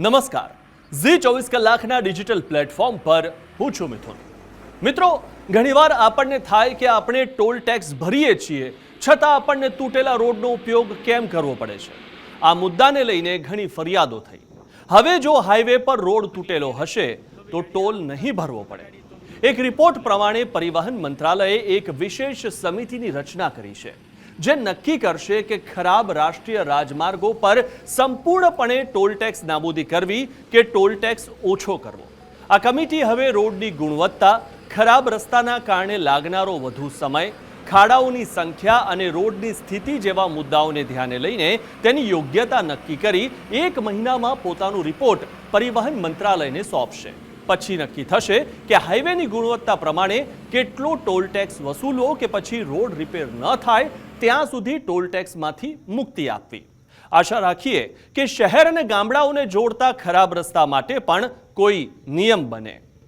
નમસ્કાર. ઝી ચોવીસ કલાકના ડિજિટલ પ્લેટફોર્મ પર હું છું મિથુન. મિત્રો, ઘણીવાર આપણને થાય કે આપણે ટોલ ટેક્સ ભરીએ છીએ, છતાં આપણને તૂટેલા રોડનો ઉપયોગ કેમ કરવો પડે છે? આ મુદ્દાને લઈને ઘણી ફરિયાદો થઈ. હવે જો હાઈવે પર રોડ તૂટેલો હશે, તો ટોલ નહીં ભરવો પડે. એક રિપોર્ટ પ્રમાણે પરિવહન મંત્રાલયે એક વિશેષ સમિતિની રચના કરી છે. જે નક્કી કરશે કે ખરાબ રાષ્ટ્રીય રાજમાર્ગો પર સંપૂર્ણપણે ટોલ ટેક્સ નાબૂદી કરવી કે ટોલ ટેક્સ ઓછો કરવો. આ કમિટી હવે રોડની ગુણવત્તા, ખરાબ રસ્તાના કારણે લાગનારો વધુ સમય, ખાડાઓની સંખ્યા અને રોડની સ્થિતિ જેવા મુદ્દાઓને ધ્યાને લઈને તેની યોગ્યતા નક્કી કરી એક મહિનામાં પોતાનો રિપોર્ટ પરિવહન મંત્રાલયને સોંપશે. પછી નક્કી થશે કે હાઈવેની ગુણવત્તા પ્રમાણે કેટલો ટોલ ટેક્સ વસૂલવો કે પછી રોડ રિપેર ન થાય ત્યાં સુધી ટોલ ટેક્સમાંથી મુક્તિ આપવી. આશા રાખીએ કે શહેર અને ગામડાઓને જોડતા ખરાબ રસ્તા માટે પણ કોઈ નિયમ બને.